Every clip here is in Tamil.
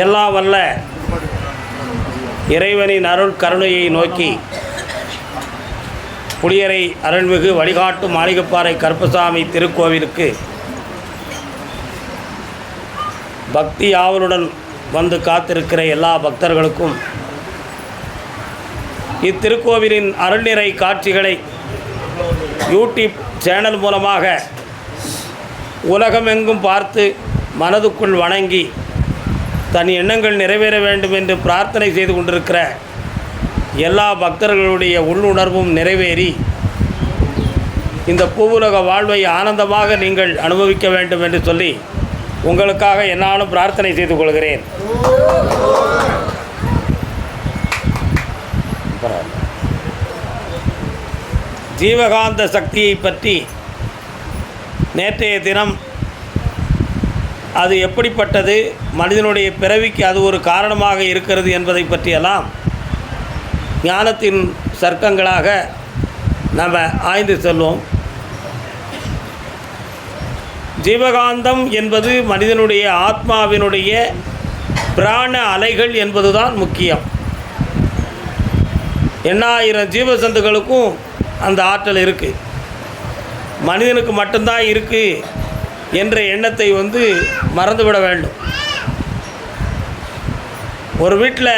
எல்லாம் வல்ல. இறைவனின் அருள் கருணையை நோக்கி புளியரை அருள்மிகு வழிகாட்டு மாளிகைப்பாறை கருப்பசாமி திருக்கோவிலுக்கு பக்தி ஆவலுடன் வந்து காத்திருக்கிற எல்லா பக்தர்களுக்கும் இத்திருக்கோவிலின் அருள்நிறை காட்சிகளை யூடியூப் சேனல் மூலமாக உலகமெங்கும் பார்த்து மனதுக்குள் வணங்கி தன் எண்ணங்கள் நிறைவேற வேண்டும் என்று பிரார்த்தனை செய்து கொண்டிருக்கிற எல்லா பக்தர்களுடைய உள்ளுணர்வும் நிறைவேறி இந்த பூவுலக வாழ்வை ஆனந்தமாக நீங்கள் அனுபவிக்க வேண்டும் என்று சொல்லி உங்களுக்காக என்னாலும் பிரார்த்தனை செய்து கொள்கிறேன். ஜீவகாந்த சக்தியை பற்றி நேற்றைய தினம் அது எப்படிப்பட்டது? மனிதனுடைய பிறவிக்கு அது ஒரு காரணமாக இருக்கிறது என்பதை பற்றியெல்லாம் ஞானத்தின் சர்க்கங்களாக நம்ம ஆய்ந்து செல்வோம். ஜீவகாந்தம் என்பது மனிதனுடைய ஆத்மாவினுடைய பிராண அலைகள் என்பதுதான் முக்கியம். எண்ணாயிரம் ஜீவசந்துகளுக்கும் அந்த ஆற்றல் இருக்குது மனிதனுக்கு மட்டும்தான் இருக்குது என்ற எண்ணத்தை வந்து மறந்துவிட வேண்டும். ஒரு வீட்டில்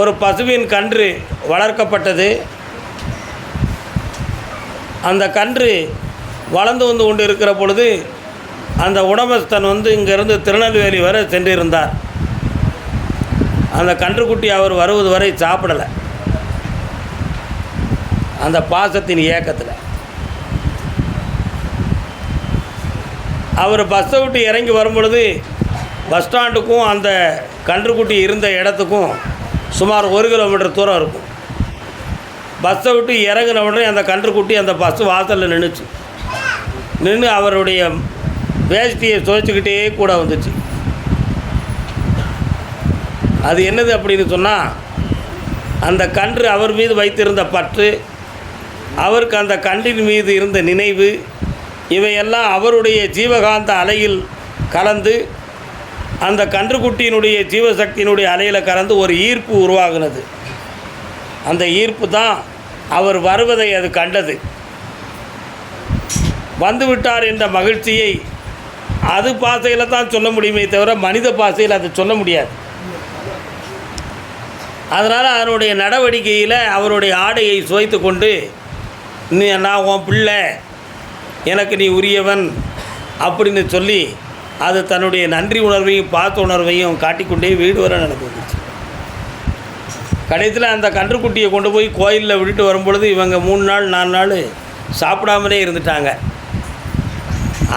ஒரு பசுவின் கன்று வளர்க்கப்பட்டது. அந்த கன்று வளர்ந்து வந்து கொண்டு இருக்கிற பொழுது அந்த உடமஸ்தன் வந்து இங்கேருந்து திருநெல்வேலி வரை சென்றிருந்தார். அந்த கன்றுக்குட்டி அவர் வருவது வரை சாப்பிடலை. அந்த பாசத்தின் இயக்கத்தில் அவர் பஸ்ஸை விட்டு இறங்கி வரும்பொழுது பஸ் ஸ்டாண்டுக்கும் அந்த கன்றுக்குட்டி இருந்த இடத்துக்கும் சுமார் ஒரு கிலோமீட்டர் தூரம் இருக்கும். பஸ்ஸை விட்டு இறங்கின உடனே அந்த கன்றுக்குட்டி அந்த பஸ் வாசலில் நின்றுச்சு நின்று அவருடைய வேஷ்டியை துவைச்சிக்கிட்டே கூட வந்துச்சு. அது என்னது அப்படின்னு சொன்னால் அந்த கன்று அவர் மீது வைத்திருந்த பற்று அவருக்கு அந்த கன்றின் மீது இருந்த நினைவு இவையெல்லாம் அவருடைய ஜீவகாந்த அலையில் கலந்து அந்த கன்றுக்குட்டியினுடைய ஜீவசக்தியினுடைய அலையில் கலந்து ஒரு ஈர்ப்பு உருவாகுனது. அந்த ஈர்ப்பு தான் அவர் வருவதை அது கண்டது. வந்துவிட்டார் என்ற மகிழ்ச்சியை அது பாசையில் தான் சொல்ல முடியுமே தவிர மனித பாசையில் அதை சொல்ல முடியாது. அதனால் அதனுடைய நடவடிக்கையில் அவருடைய ஆடையை சுவைத்து கொண்டு நான் உன் பிள்ளை எனக்கு நீ உரியவன் அப்படின்னு சொல்லி அது தன்னுடைய நன்றி உணர்வையும் பார்த்த உணர்வையும் காட்டிக்கொண்டே வீடு வர நடந்து வந்துச்சு கடைசியில் அந்த கன்றுக்குட்டியை கொண்டு போய் கோயிலில் விட்டுட்டு வரும்பொழுது இவங்க மூணு நாள் நாலு நாள் சாப்பிடாமலே இருந்துட்டாங்க.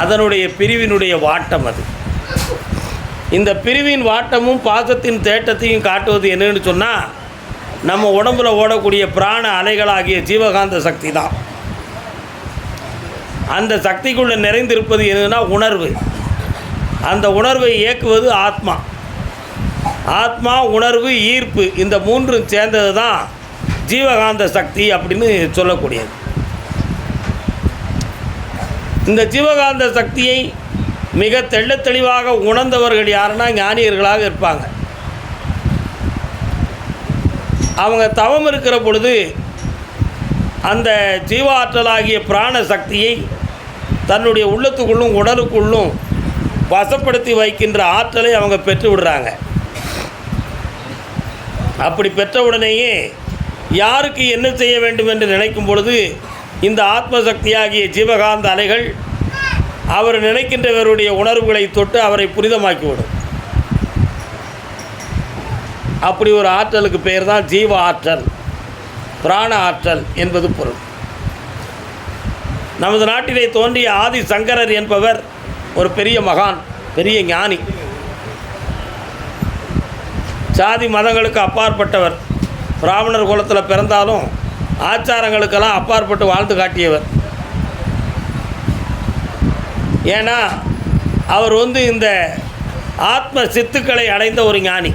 அதனுடைய பிரிவினுடைய வாட்டம் அது. இந்த பிரிவின் வாட்டமும் பாசத்தின் தேட்டத்தையும் காட்டுவது என்னன்னு சொன்னால் நம்ம உடம்புல ஓடக்கூடிய பிராண அலைகளாகிய ஜீவகாந்த சக்தி தான். அந்த சக்திக்குள்ளே நிறைந்திருப்பது என்னன்னா உணர்வு. அந்த உணர்வை இயக்குவது ஆத்மா. ஆத்மா உணர்வு ஈர்ப்பு இந்த மூன்றும் சேர்ந்தது தான் ஜீவகாந்த சக்தி அப்படின்னு சொல்லக்கூடியது. இந்த ஜீவகாந்த சக்தியை மிக தெள்ள தெளிவாக உணர்ந்தவர்கள் யாருன்னா ஞானியர்களாக இருப்பாங்க. அவங்க தவம் இருக்கிற பொழுது அந்த ஜீவாற்றலாகிய பிராண சக்தியை தன்னுடைய உள்ளத்துக்குள்ளும் உடலுக்குள்ளும் வசப்படுத்தி வைக்கின்ற ஆற்றலை அவங்க பெற்று விடுறாங்க. அப்படி பெற்றவுடனேயே யாருக்கு என்ன செய்ய வேண்டும் என்று நினைக்கும் பொழுது இந்த ஆத்மசக்தியாகிய ஜீவகாந்த அலைகள் அவர் நினைக்கின்றவருடைய உணர்வுகளை தொட்டு அவரை புனிதமாக்கிவிடும். அப்படி ஒரு ஆற்றலுக்கு பெயர் தான் ஜீவ ஆற்றல் பிராண ஆற்றல் என்பது பொருள். நமது நாட்டிலே தோன்றிய ஆதி சங்கரர் என்பவர் ஒரு பெரிய மகான் பெரிய ஞானி. சாதி மதங்களுக்கு அப்பாற்பட்டவர். பிராமணர் குலத்தில் பிறந்தாலும் ஆச்சாரங்களுக்கெல்லாம் அப்பாற்பட்டு வாழ்ந்து காட்டியவர். ஏன்னா அவர் வந்து இந்த ஆத்ம சித்துக்களை அடைந்த ஒரு ஞானி.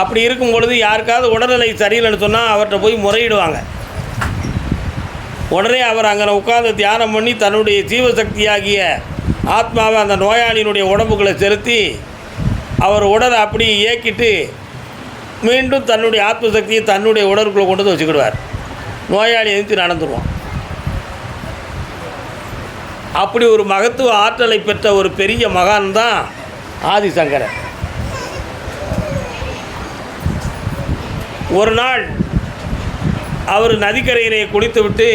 அப்படி இருக்கும் பொழுது யாருக்காவது உடல்நிலை சரியில்லைன்னு சொன்னால் அவர்கிட்ட போய் முறையிடுவாங்க. உடனே அவர் அங்கே உட்கார்ந்து தியானம் பண்ணி தன்னுடைய ஜீவசக்தியாகிய ஆத்மாவை அந்த நோயாளியினுடைய உடம்புகளை செலுத்தி அவர் உடலை அப்படி இயக்கிட்டு மீண்டும் தன்னுடைய ஆத்மசக்தியை தன்னுடைய உடலுக்குள்ளே கொண்டு வந்து வச்சுக்கிடுவார். நோயாளி எழுந்து நடந்துருவான். அப்படி ஒரு மகத்துவ ஆற்றலை பெற்ற ஒரு பெரிய மகான் தான் ஆதிசங்கரன். ஒரு நாள் அவர் நதிக்கரையிலே குளித்துவிட்டு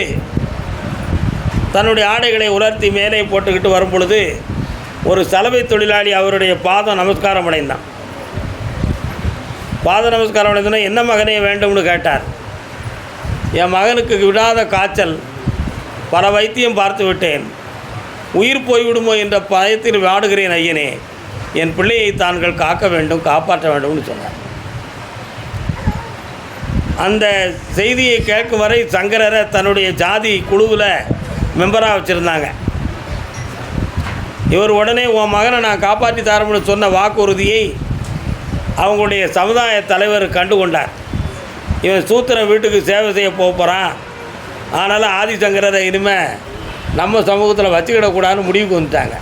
தன்னுடைய ஆடைகளை உலர்த்தி மேலே போட்டுக்கிட்டு வரும் பொழுது ஒரு சலவை தொழிலாளி அவருடைய பாதம் நமஸ்காரம் அடைந்தான். பாத நமஸ்காரம் அடைந்தோன்னா என்ன மகனே வேண்டும்னு கேட்டார். என் மகனுக்கு விடாத காய்ச்சல் பல வைத்தியம் பார்த்து விட்டேன். உயிர் போய்விடுமோ என்ற பயத்தில் வாடுகிறேன் ஐயனே என் பிள்ளையை தாங்கள் காக்க வேண்டும் காப்பாற்ற வேண்டும்னு சொன்னார். அந்த செய்தியை கேட்கும் வரை சங்கரரை தன்னுடைய ஜாதி குழுவில் மெம்பராக வச்சுருந்தாங்க. இவர் உடனே உன் மகனை நான் காப்பாற்றி தரமுன்னு சொன்ன வாக்குறுதியை அவங்களுடைய சமுதாய தலைவர் கண்டு கொண்டார் இவன் சூத்திரன் வீட்டுக்கு சேவை செய்ய போக போகிறான் ஆனாலும் ஆதிசங்கரரை இனிமேல் நம்ம சமூகத்தில் வச்சுக்கிடக்கூடாதுன்னு முடிவுக்கு வந்துட்டாங்க.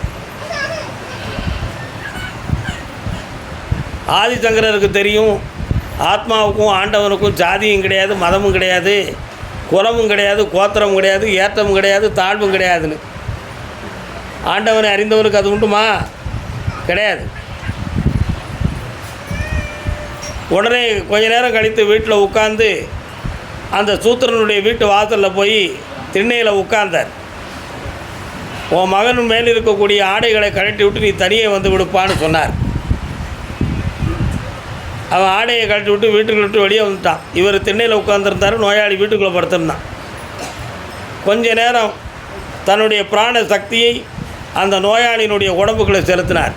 ஆதிசங்கரருக்கு தெரியும் ஆத்மாவுக்கும் ஆண்டவனுக்கும் ஜாதியும் கிடையாது மதமும் கிடையாது. குலமும் கிடையாது கோத்திரமும் கிடையாது ஏற்றமும் கிடையாது தாழ்வும் கிடையாதுன்னு. ஆண்டவனை அறிந்தவனுக்கு அது உண்டுமா? கிடையாது. உடனே கொஞ்ச நேரம் கழித்து வீட்டில் உட்காந்து அந்த சூத்திரனுடைய வீட்டு வாசலில் போய் திண்ணையில் உட்கார்ந்தார். உன் மகன் மேல் இருக்கக்கூடிய ஆடைகளை கழட்டி விட்டு நீ தனியே வந்து விடுப்பான்னு சொன்னார். அவன் ஆடையை கழட்டி விட்டு வீட்டுக்குள்ள விட்டு வெளியே வந்துட்டான். இவர் திண்ணையில் உட்காந்துருந்தார் நோயாளி வீட்டுக்குள்ளே படுத்திருந்தான். கொஞ்ச நேரம் தன்னுடைய பிராண சக்தியை அந்த நோயாளியினுடைய உடம்புக்குள்ளே செலுத்தினார்.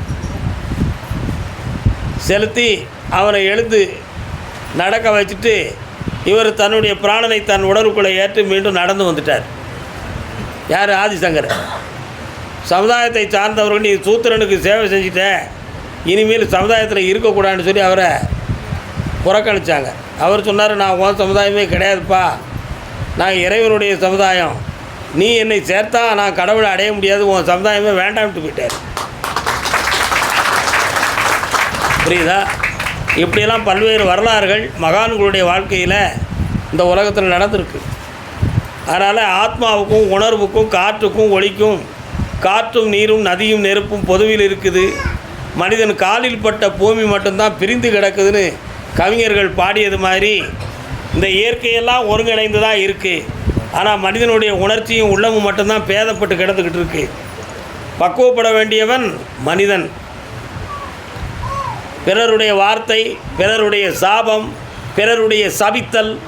செலுத்தி அவனை எழுந்து நடக்க வச்சுட்டு இவர் தன்னுடைய பிராணனை தன் உடலுக்குள்ளே ஏற்றி மீண்டும் நடந்து வந்துட்டார். யார்? ஆதிசங்கர். சமுதாயத்தை சார்ந்தவர்கள் நீ சூத்திரனுக்கு சேவை செஞ்சுட்ட. இனிமேல் சமுதாயத்தில் இருக்கக்கூடாதுன்னு சொல்லி அவரை புறக்கணிச்சாங்க. அவர் சொன்னார் நான் உன் சமுதாயமே கிடையாதுப்பா. நான் இறைவனுடைய சமுதாயம். நீ என்னை சேர்த்தா நான் கடவுளை அடைய முடியாது. உன் சமுதாயமே வேண்டாம்ட்டு போயிட்டார். புரியுதா? இப்படியெல்லாம் பல்வேறு வரலாறுகள் மகான்களுடைய வாழ்க்கையில் இந்த உலகத்தில் நடந்திருக்கு. அதனால் ஆத்மாவுக்கும் உணர்வுக்கும் காற்றுக்கும் ஒளிக்கும் காற்றும் நீரும் நதியும் நெருப்பும் பொதுவில் இருக்குது. மனிதன் காலில் பட்ட பூமி மட்டும்தான் பிரிந்து கிடக்குதுன்னு கவிஞர்கள் பாடியது மாதிரி இந்த இயற்கையெல்லாம் ஒருங்கிணைந்து தான் இருக்குது ஆனால் மனிதனுடைய உணர்ச்சியும் உள்ளமும் மட்டும்தான் பேதப்பட்டு கிடந்துக்கிட்டு இருக்கு. பக்குவப்பட வேண்டியவன் மனிதன். பிறருடைய வார்த்தை பிறருடைய சாபம் பிறருடைய சபித்தல்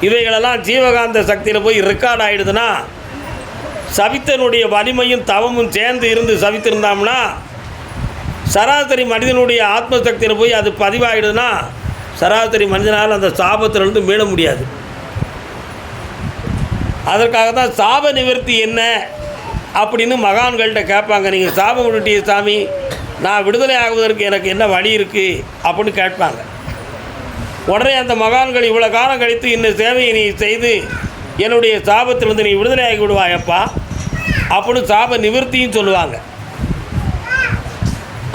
இவைகளெல்லாம் ஜீவகாந்த சக்தியில் போய் ரெக்கார்ட் ஆகிடுதுன்னா சபித்தனுடைய வலிமையும் தவமும் சேர்ந்து இருந்து சபித்திருந்தோம்னா சராசரி மனிதனுடைய ஆத்மசக்தியில் போய் அது பதிவாகிடுதுன்னா சராசரி மனிதனால் அந்த சாபத்திலிருந்து மீள முடியாது. அதற்காக தான் சாப நிவர்த்தி என்ன அப்படின்னு மகான்கள்கிட்ட கேட்பாங்க. நீங்கள் சாபம் விட்டுட்டிய சாமி நான் விடுதலை ஆகுவதற்கு எனக்கு என்ன வழி இருக்குது அப்படின்னு கேட்பாங்க. உடனே அந்த மகான்கள் இவ்வளோ காலம் கழித்து இந்த சேவையை நீ செய்து என்னுடைய சாபத்திலிருந்து நீ விடுதலை ஆகி விடுவாயப்பா அப்படின்னு சாப நிவர்த்தியும் சொல்லுவாங்க.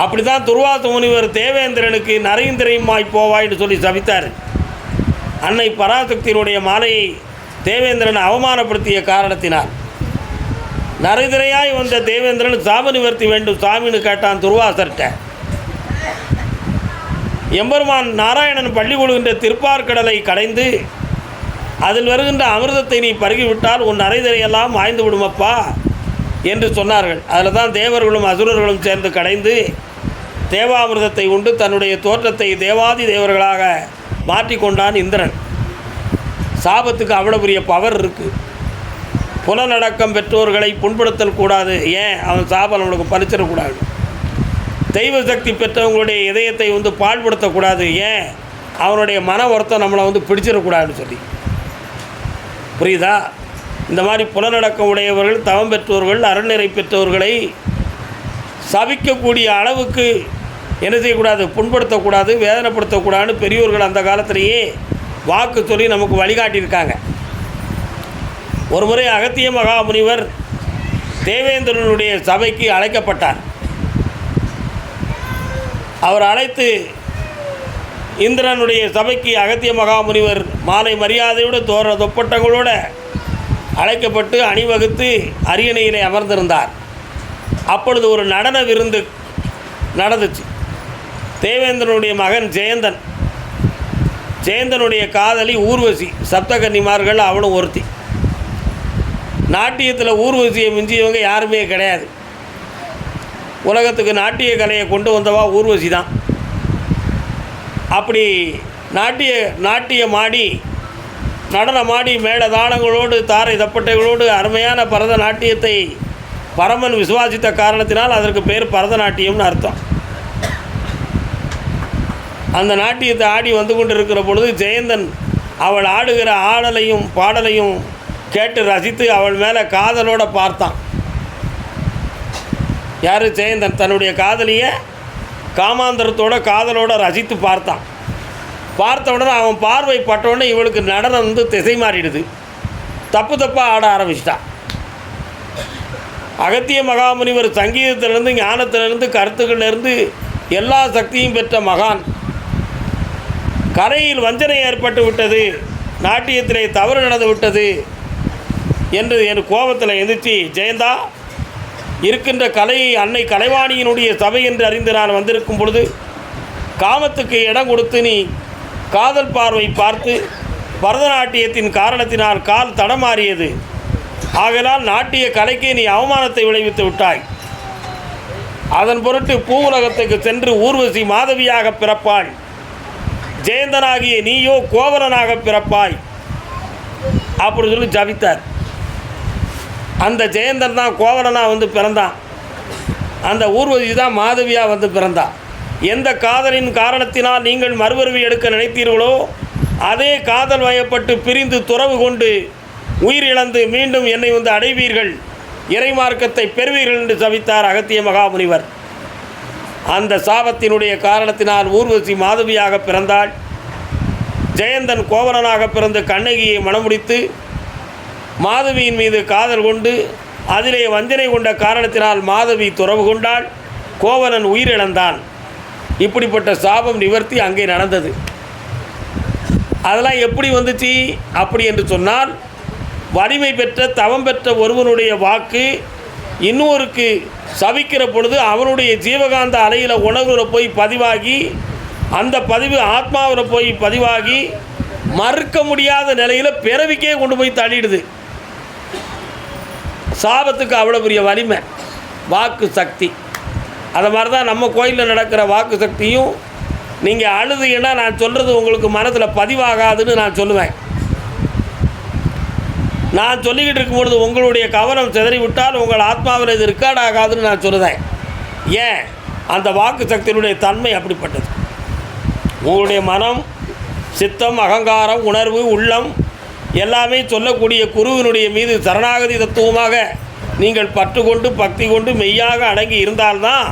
அப்படி தான் துர்வாச முனிவர் தேவேந்திரனுக்கு நரேந்திரையுமாய் போவாய்னு சொல்லி சபித்தார். அன்னை பராசக்தியினுடைய மாலையை தேவேந்திரன் அவமானப்படுத்திய காரணத்தினால். நரைதிரையாய் வந்த தேவேந்திரன் சாப நிவர்த்தி வேண்டும் சாமின்னு கேட்டான் துர்வாசர்கிட்ட. எம்பெருமான் நாராயணன் பள்ளி கொள்கின்ற திருப்பார்கடலை கடைந்து அதில் வருகின்ற அமிர்தத்தை நீ பருகிவிட்டால் உன் நரைதிரையெல்லாம் மாய்ந்து விடுமப்பா என்று சொன்னார்கள். அதில் தான் தேவர்களும் அசுரர்களும் சேர்ந்து கடைந்து தேவாமிர்தத்தை உண்டு தன்னுடைய தோற்றத்தை தேவாதி தேவர்களாக மாற்றிக்கொண்டான் இந்திரன். சாபத்துக்கு அவ்வளோ பெரிய பவர் இருக்குது புலநடக்கம் பெற்றோர்களை புண்படுத்தல் கூடாது. ஏன்? அவன் சாபம் நம்மளுக்கு பறிச்சிடக்கூடாது தெய்வ சக்தி பெற்றவங்களுடைய இதயத்தை வந்து பாழ்படுத்தக்கூடாது. ஏன்? அவனுடைய மன ஒருத்தம் நம்மளை வந்து பிடிச்சிடக்கூடாதுன்னு சொல்லி. புரியுதா? இந்த மாதிரி புலநடக்கம் உடையவர்கள் தவம் பெற்றோர்கள் அறநிறை பெற்றவர்களை சபிக்கக்கூடிய அளவுக்கு என்ன செய்யக்கூடாது? புண்படுத்தக்கூடாது வேதனைப்படுத்தக்கூடாதுன்னு பெரியோர்கள் அந்த காலத்திலேயே வாக்கு சொல்லி நமக்கு வழிகாட்டியிருக்காங்க. ஒரு முறை அகத்திய மகாமுனிவர் தேவேந்திரனுடைய சபைக்கு அழைக்கப்பட்டார். அவர் அழைத்து இந்திரனுடைய சபைக்கு அகத்திய மகாமுனிவர் மாலை மரியாதையோடு தோற தொப்பட்டங்களோடு அழைக்கப்பட்டு அணிவகுத்து அரியணையிலே அமர்ந்திருந்தார். அப்பொழுது ஒரு நடன விருந்து நடந்துச்சு. தேவேந்திரனுடைய மகன் ஜெயந்தன். ஜெயந்தனுடைய காதலி ஊர்வசி சப்தகன்னிமார்கள் அவனும் ஒருத்தி. நாட்டியத்தில் ஊர்வசியை மிஞ்சியவங்க யாருமே கிடையாது. உலகத்துக்கு நாட்டிய கலையை கொண்டு வந்தவா ஊர்வசி தான். அப்படி நாட்டிய நாட்டியமாடி நடனமாடி மேளதாளங்களோடு தாரை தப்பட்டைகளோடு அருமையான பரதநாட்டியத்தை பரமன் விசுவாசித்த காரணத்தினால் அதற்கு பேர் பரதநாட்டியம்னு அர்த்தம். அந்த நாட்டியத்தை ஆடி வந்து கொண்டு இருக்கிற பொழுது ஜெயந்தன் அவள் ஆடுகிற ஆடலையும் பாடலையும் கேட்டு ரசித்து அவள் மேலே காதலோடு பார்த்தான். யார் ஜெயந்தன்? தன்னுடைய காதலியை காமாந்தரத்தோட காதலோடு ரசித்து பார்த்தான். பார்த்த உடனே அவன் பார்வை பட்டவுடனே உடனே இவளுக்கு நடனம் வந்து திசை மாறிடுது. தப்பு தப்பாக ஆட ஆரம்பிச்சிட்டான். அகத்திய மகாமுனிவர் சங்கீதத்திலிருந்து ஞானத்திலிருந்து கருத்துக்களிலிருந்து எல்லா சக்தியும் பெற்ற மகான். கரையில் வஞ்சனை ஏற்பட்டு விட்டது. நாட்டியத்திலே தவறு நடந்து விட்டது என்று என் கோபத்தில் எந்திரிச்சு ஜெயந்தா இருக்கின்ற கலையை அன்னை கலைவாணியினுடைய சபை என்று அறிந்து நான் வந்திருக்கும் பொழுது காமத்துக்கு இடம் கொடுத்து நீ காதல் பார்வை பார்த்து பரதநாட்டியத்தின் காரணத்தினால் கால் தடமாறியது. ஆகையால் நாட்டிய கலைக்கே நீ அவமானத்தை விளைவித்து விட்டாய். அதன் பொருட்டு பூவுலகத்துக்கு சென்று ஊர்வசி மாதவியாக பிறப்பாள் ஜெயந்தனாகிய நீயோ கோவலனாக பிறப்பாய். அப்படி சொல்லி ஜபித்தார். அந்த ஜெயந்தன் தான் கோவலனாக வந்து பிறந்தான். அந்த ஊர்வதி தான் மாதவியாக வந்து பிறந்தான் எந்த காதலின் காரணத்தினால் நீங்கள் மறுபிறவி எடுக்க நினைத்தீர்களோ அதே காதல் வயப்பட்டு பிரிந்து துறவு கொண்டு உயிரிழந்து மீண்டும் என்னை வந்து அடைவீர்கள். இறைமார்க்கத்தை பெறுவீர்கள் என்று சபித்தார் அகத்திய மகாமுனிவர். அந்த சாபத்தினுடைய காரணத்தினால் ஊர்வசி மாதவியாக பிறந்தாள். ஜெயந்தன் கோவலனாக பிறந்து கண்ணகியை மணமுடித்து மாதவியின் மீது காதல் கொண்டு அதிலே வஞ்சனை கொண்ட காரணத்தினால் மாதவி துறவு கொண்டாள். கோவலன் உயிரிழந்தான். இப்படிப்பட்ட சாபம் நிவர்த்தி அங்கே நடந்தது. அதெல்லாம் எப்படி வந்துச்சு? அப்படி என்று சொன்னால் வலிமை பெற்ற தவம் பெற்ற ஒருவனுடைய வாக்கு இன்னொருக்கு சவிக்கிற பொழுது அவனுடைய ஜீவகாந்த அலையில் உணர்வில் போய் பதிவாகி அந்த பதிவு ஆத்மாவில் போய் பதிவாகி மறுக்க முடியாத நிலையில் பிறவிக்கே கொண்டு போய் தள்ளிடுது. சாபத்துக்கு அவ்வளோ பெரிய வலிமை. வாக்கு சக்தி. அதை மாதிரி தான் நம்ம கோயிலில் நடக்கிற வாக்கு சக்தியும் நீங்கள் அழுதுங்கன்னா நான் சொல்கிறது உங்களுக்கு மனதில் பதிவாகாதுன்னு நான் சொல்லுவேன். நான் சொல்லிக்கிட்டு இருக்கும்பொழுது உங்களுடைய கவனம் சிதறிவிட்டால் உங்கள் ஆத்மாவில் இது ரெக்கார்ட் ஆகாதுன்னு நான் சொல்லுதேன். ஏன்? அந்த வாக்கு சக்தியினுடைய தன்மை அப்படிப்பட்டது. உங்களுடைய மனம் சித்தம் அகங்காரம் உணர்வு உள்ளம் எல்லாமே சொல்லக்கூடிய குருவினுடைய மீது சரணாகதி தத்துவமாக நீங்கள் பற்று கொண்டு பக்தி கொண்டு மெய்யாக அடங்கி இருந்தால்தான்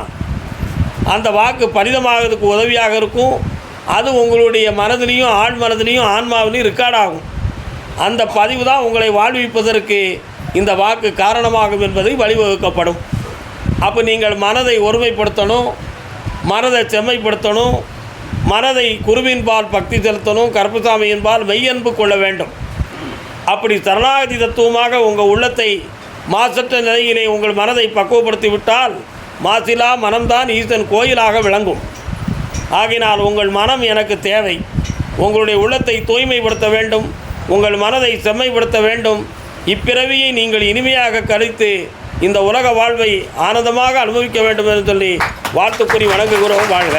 அந்த வாக்கு பரிதமாகிறதுக்கு உதவியாக இருக்கும். அது உங்களுடைய மனதிலையும் ஆழ் மனதிலையும் ஆன்மாவிலையும் ரெக்கார்ட் ஆகும். அந்த பதிவு தான் உங்களை வாழ்விப்பதற்கு இந்த வாக்கு காரணமாகும் என்பதை வழிவகுக்கப்படும். அப்போ நீங்கள் மனதை ஒருமைப்படுத்தணும் மனதை செம்மைப்படுத்தணும் மனதை குருவின்பால் பக்தி செலுத்தணும் கருப்பசாமியின்பால் மெய்யன்பு கொள்ள வேண்டும். அப்படி சரணாகதி தத்துவமாக உங்கள் உள்ளத்தை மாசற்ற நிலையிலே உங்கள் மனதை பக்குவப்படுத்தி விட்டால் மாசிலா மனம்தான் ஈசன் கோயிலாக விளங்கும். ஆகினால் உங்கள் மனம் எனக்கு தேவை. உங்களுடைய உள்ளத்தை தூய்மைப்படுத்த வேண்டும். உங்கள் மனதை செம்மைப்படுத்த வேண்டும். இப்பிறவியை நீங்கள் இனிமையாக கழித்து இந்த உலக வாழ்வை ஆனந்தமாக அனுபவிக்க வேண்டும் என்று சொல்லி வாழ்த்துக்குறி வணங்குகிறோம் வாழ்க.